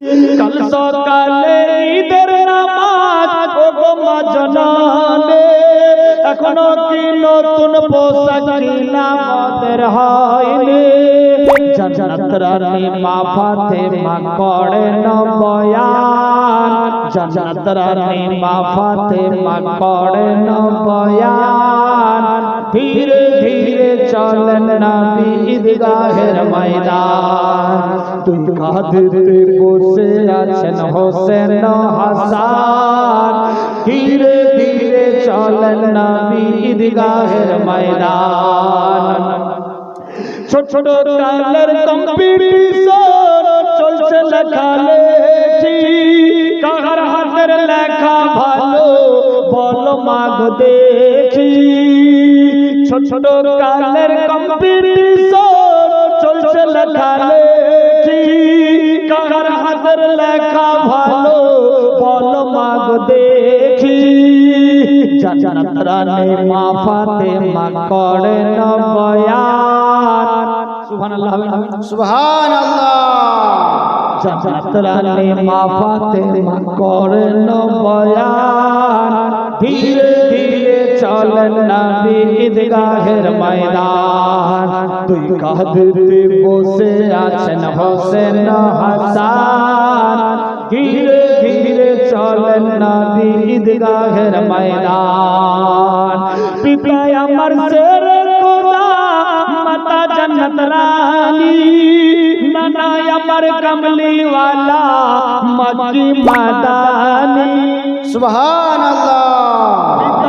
কাল সকালে ঈদের নামাজ ও গো মা জনানে এখনও কি নতুন পোশাক কিনা আমাদের হয়নি? জান্নাত রানী মা ফাতেমা জান্নাত ফাতেমা করেন বয়ান। ধীরে ধীরে চলেন নবী ঈদগাহের ময়দান। তুই কাঁধেতে বসে আছেন হোসেন হাসান। ধীরে ধীরে চলেন নবী ঈদগাহের ময়দান। ছোট ছোট কালের কম্পিটিশন চলছে লেখালেখি। কাহার হাতের লেখা ভালো, বলো মাগ দেখি। ছোট ছোট কালের কম্পিটিশন চলছে লেখালেখি কাহার হাতের লেখা ভালো বলো মাগ দেখি। জান্নাত রানী মা ফাতেমা করেন বয়ান। সুবহানাল্লাহ সুবহানাল্লাহ। জান্নাত রানী মা ফাতেমা করেন চলেন নবী ঈদগাহের ময়দান দুই কাঁধে বসে আছেন হোসেন হাসান ধীরে ধীরে চলেন নবী ঈদগাহের ময়দান পিতায় আমার শের খোদা মাতা জান্নাত রানী নানা আমার কমলি वाला মক্কি মাদানী সুবহানাল্লাহ পিতায়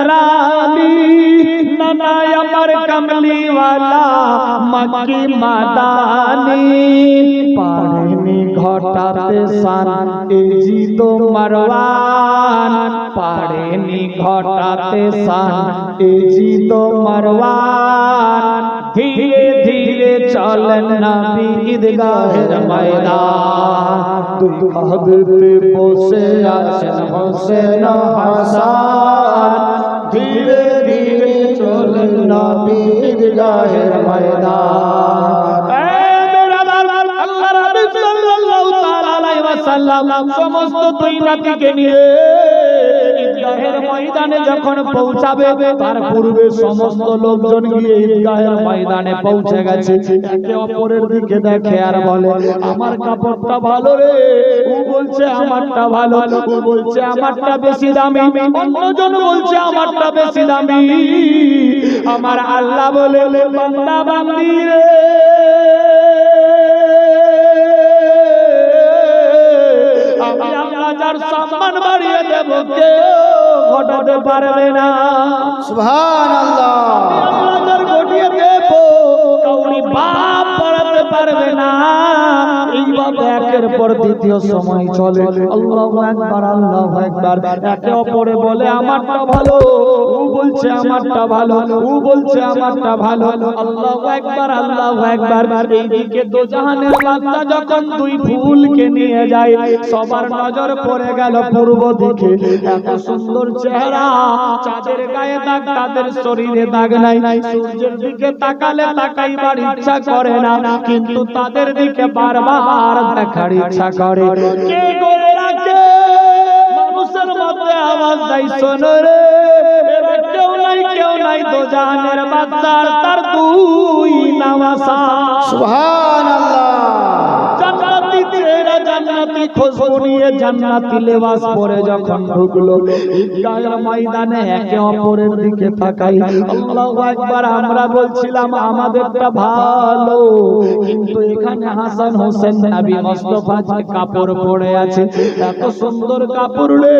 রানী নানা আমার কমলি वाला পারেনি ঘটাতে সান এই জিত মারওয়ান পারেনি ঘটাতে সান এই জিত মারওয়ান ধীরে ধীরে চলেন নবী ঈদগাহের ময়দান। তুই কাঁধে বসে আছেন হোসেন হাসান। ধীরে ধীরে চলেন নবী ঈদগাহের ময়দান। সমস্ত দুই নাতিকে নিয়ে ঈদগাহের ময়দানে যখন পৌঁছাবে তার পূর্বে সমস্ত লোকজন গিয়ে ঈদগাহের ময়দানে পৌঁছে গেছে। একে অপরের দিকে দেখে আর বলে আমার কাপড়টা ভালো রে ও বলছে আমারটা ভালো ও বলছে আমারটা বেশি দামি অন্যজন বলছে আমারটা বেশি দামি আমার আল্লাহ বলে বান্দা বান্দি রে যার সম্মান বাড়িয়ে দেব কেউ ঘটাতে পারবে না। সুবহানাল্লাহ। আল্লাহ যার ঘটিয়ে দেব পর দ্বিতীয় সময় চলে। আল্লাহ একবার আল্লাহ একবার একে অপরে বলে, আমারটা ভালো, ও বলছে আমারটা ভালো, ও বলছে আমারটা ভালো। আল্লাহ একবার আল্লাহ একবার এইদিকে তো জাহানের বাচ্চা যখন দুই ফুলকে নিয়ে যায়, সবার নজর পড়ে গেল পূর্ব দিকে। এত সুন্দর চেহারা, চাঁদের গায়ে দাগ, তাদের শরীরে দাগ নাই। সূর্যের দিকে তাকালে তাকাইবার ইচ্ছা করে না, কিন্তু তাদের দিকে বারবার দেখার ইচ্ছা করে কে করে রাখে মানুষের মধ্যে আওয়াজ দেয় শোনো রে। এরা কেউ নাই কেউ নাই তো বাচ্চার তার দুই নামাসা সুবহানাল্লাহ। খুশবু নিয়ে জান্নাতি লেবাস পরে যখন ঢুকলো ঈদগাহের ময়দানে একে অপরের দিকে তাকাই। আল্লাহু আকবার, আমরা বলছিলাম, আমাদেরটা ভালো। কিন্তু এখানে হাসান হোসেন নবী মুস্তাফা যে কাপড় পরে আছে। এত সুন্দর কাপড় রে,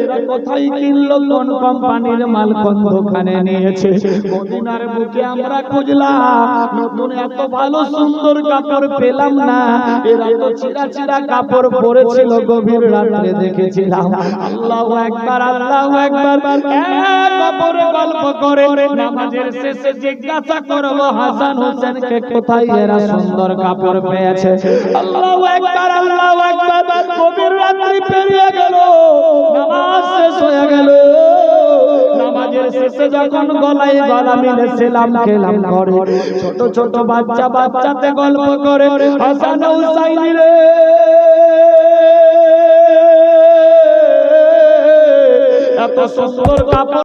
এরা কোথায় কিনলো? কোন কোম্পানির মাল কোন দোকানে নিয়েছে? মদিনার বুকে আমরা খুঁজলাম, নতুন এত ভালো সুন্দর কাপড় পেলাম না। এরা তো ছিঁড়া ছিঁড়া কাপড় পড়েছিল গভীর রাত্রে দেখেছিলাম। আল্লাহু একবার আল্লাহু একবার। এক অপরে গল্প করে নামাজের শেষে জিজ্ঞাসা করব হাসান হোসেনকে কোথায় এরা সুন্দর কাপড় পেয়েছে? আল্লাহু একবার আল্লাহু একবার। গভীর রাত্রি পেরিয়ে গেল। নামাজ শেষ হয়ে গেল। শেষে যখন গলায় গলা মিলেছিলাম খেলাম ঘরে। ছোট ছোট বাচ্চা বাচ্চাতে গল্প করে হাসান হুসাইন রে। এত সুন্দর কাপড়